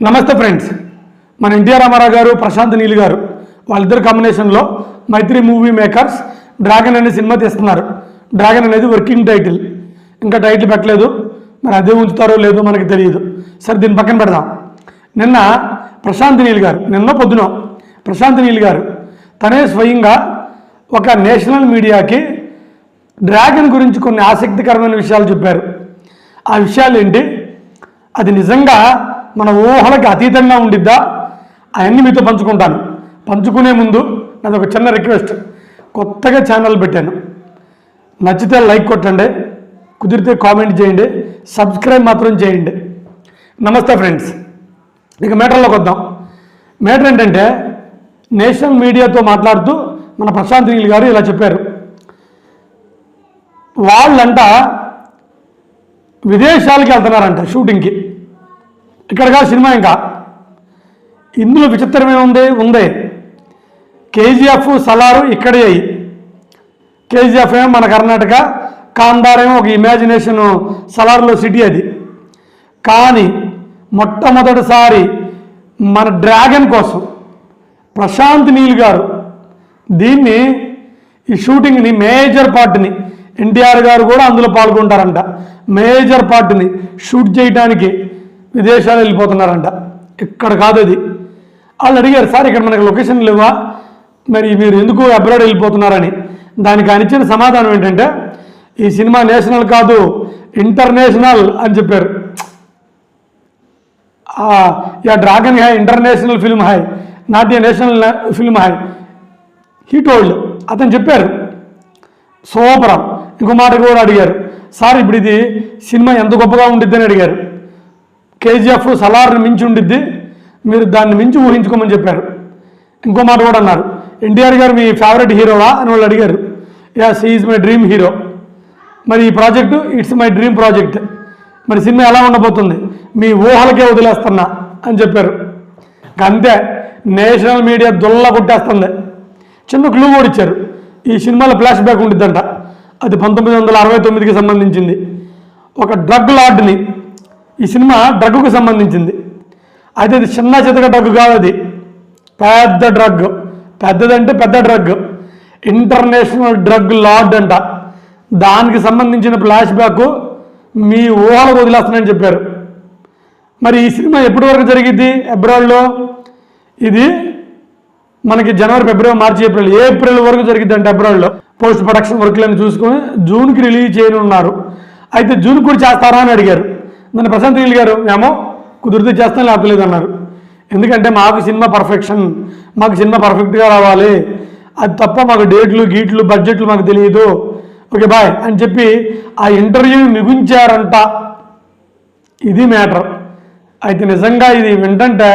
నమస్తే ఫ్రెండ్స్. మన ఎన్టీఆర్ రామారావు గారు ప్రశాంత్ నీల్ గారు వాళ్ళిద్దరు కాంబినేషన్లో మైత్రి మూవీ మేకర్స్ డ్రాగన్ అనే సినిమా తీస్తున్నారు. డ్రాగన్ అనేది వర్కింగ్ టైటిల్ ఇంకా టైటిల్ పెట్టలేదు. మరి అదే ఉంచుతారో లేదో మనకి తెలియదు. సరే దీని పక్కన పెడదాం. నిన్న ప్రశాంత్ నీల్ గారు నిన్న పొద్దున ప్రశాంత్ నీల్ గారు తనే స్వయంగా ఒక నేషనల్ మీడియాకి డ్రాగన్ గురించి కొన్ని ఆసక్తికరమైన విషయాలు చెప్పారు. ఆ విషయాలు ఏంటి అది నిజంగా మన ఊహలకి అతీతంగా ఉండిద్దా? అవన్నీ మీతో పంచుకుంటాను. పంచుకునే ముందు నాది ఒక చిన్న రిక్వెస్ట్. కొత్తగా ఛానల్ పెట్టాను. నచ్చితే లైక్ కొట్టండి. కుదిరితే కామెంట్ చేయండి. సబ్స్క్రైబ్ మాత్రం చేయండి. నమస్తే ఫ్రెండ్స్. ఇక మేటర్లోకి వద్దాం. మేటర్ ఏంటంటే నేషనల్ మీడియాతో మాట్లాడుతూ మన ప్రశాంత్ నీల్ గారు ఇలా చెప్పారు. వాళ్ళంట విదేశాలకి వెళ్తున్నారంట షూటింగ్కి. ఇక్కడ కాదు సినిమా ఇంకా. ఇందులో విచిత్రమే ఉంది ఉంది. కేజీఎఫ్ సలారు ఇక్కడే అయ్యి. కేజీఎఫ్ ఏమో మన కర్ణాటక కాందార్ ఏమో ఒక ఇమాజినేషన్ సలార్లో సిటీ అది. కానీ మొట్టమొదటిసారి మన డ్రాగన్ కోసం ప్రశాంత్ నీల్ గారు దీన్ని ఈ షూటింగ్ని మేజర్ పార్ట్ని ఎన్టీఆర్ గారు కూడా అందులో పాల్గొంటారంట. మేజర్ పార్ట్ని షూట్ చేయడానికి విదేశాలు వెళ్ళిపోతున్నారంట. ఇక్కడ కాదు అది. వాళ్ళు అడిగారు సార్ ఇక్కడ మనకి లొకేషన్ లేవా? మరి మీరు ఎందుకు అబ్రాడ్ వెళ్ళిపోతున్నారని? దానికి అనిచ్చిన సమాధానం ఏంటంటే ఈ సినిమా నేషనల్ కాదు ఇంటర్నేషనల్ అని చెప్పారు. యా డ్రాగన్ హై ఇంటర్నేషనల్ ఫిల్మ్ హై నాట్ ఏ నేషనల్ ఫిల్మ్ హై హీ టోల్డ్ అతను చెప్పారు. సూపరం. ఇంకో మాట కూడా అడిగారు. సార్ ఇప్పుడు ఇది సినిమా ఎంత గొప్పగా ఉండిద్దని అడిగారు. కేజీఎఫ్ సలార్ని మించి ఉండిద్ది. మీరు దాన్ని మించి ఊహించుకోమని చెప్పారు. ఇంకో మాట కూడా అన్నారు. ఎన్టీఆర్ గారు మీ ఫేవరెట్ హీరోవా అని వాళ్ళు అడిగారు. Yes is my dream hero మరి ఈ project it's my dream project మరి సినిమా ఎలా ఉండబోతుంది? మీ ఊహలకే వదిలేస్తున్నా అని చెప్పారు. అంతే నేషనల్ మీడియా దొల్ల కొట్టేస్తుంది. చిన్న క్లూ కూడా ఇచ్చారు. ఈ సినిమాలో ఫ్లాష్ బ్యాక్ ఉండిద్దంట. అది పంతొమ్మిది వందల అరవై తొమ్మిదికి సంబంధించింది. ఒక డ్రగ్ లార్డ్ని ఈ సినిమా డ్రగ్కు సంబంధించింది. అయితే అది చిన్న చితక డ్రగ్ కాదు అది. పెద్ద డ్రగ్. పెద్దదంటే పెద్ద డ్రగ్. ఇంటర్నేషనల్ డ్రగ్ లార్డ్ అంట. దానికి సంబంధించిన ఫ్లాష్ బ్యాక్ మీ ఊహలు వదిలేస్తానని చెప్పారు. మరి ఈ సినిమా ఎప్పటి వరకు జరిగింది అబ్రాడ్లో? ఇది మనకి జనవరి ఫిబ్రవరి మార్చి ఏప్రిల్. ఏప్రిల్ వరకు జరిగింది అంటే అబ్రాడ్లో. పోస్ట్ ప్రొడక్షన్ వర్క్లను చూసుకొని జూన్కి రిలీజ్ చేయనున్నారు. అయితే జూన్ కూడా చేస్తారా అని అడిగారు. మన ప్రశాంత్ నీల్ గారు ఏమో కుదిరితే చేస్తాను లేకపోలేదు అన్నారు ఎందుకంటే మాకు సినిమా పర్ఫెక్షన్ మాకు సినిమా పర్ఫెక్ట్గా రావాలి. అది తప్ప మాకు డేట్లు గీట్లు బడ్జెట్లు మాకు తెలియదు. ఓకే బాయ్ అని చెప్పి ఆ ఇంటర్వ్యూ మిగుంచారంట. ఇది మ్యాటర్. అయితే నిజంగా ఇది వింటంటే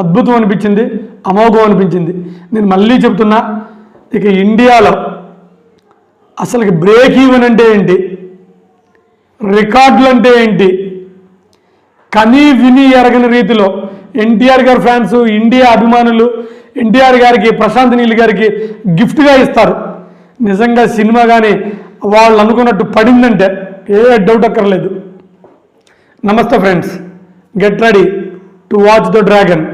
అద్భుతం అనిపించింది అమోఘం అనిపించింది. నేను మళ్ళీ చెప్తున్నా ఇక ఇండియాలో అసలుకి బ్రేక్ ఈవెన్ అంటే ఏంటి? రికార్డులు అంటే ఏంటి? కనీ విని ఎరగని రీతిలో ఎన్టీఆర్ గారి ఫ్యాన్స్ ఇండియా అభిమానులు ఎన్టీఆర్ గారికి ప్రశాంత్ నీల్ గారికి గిఫ్ట్గా ఇస్తారు. నిజంగా సినిమా కానీ వాళ్ళు అనుకున్నట్టు పడిందంటే ఏ డౌట్ అక్కర్లేదు. నమస్తే friends get ready to watch the Dragon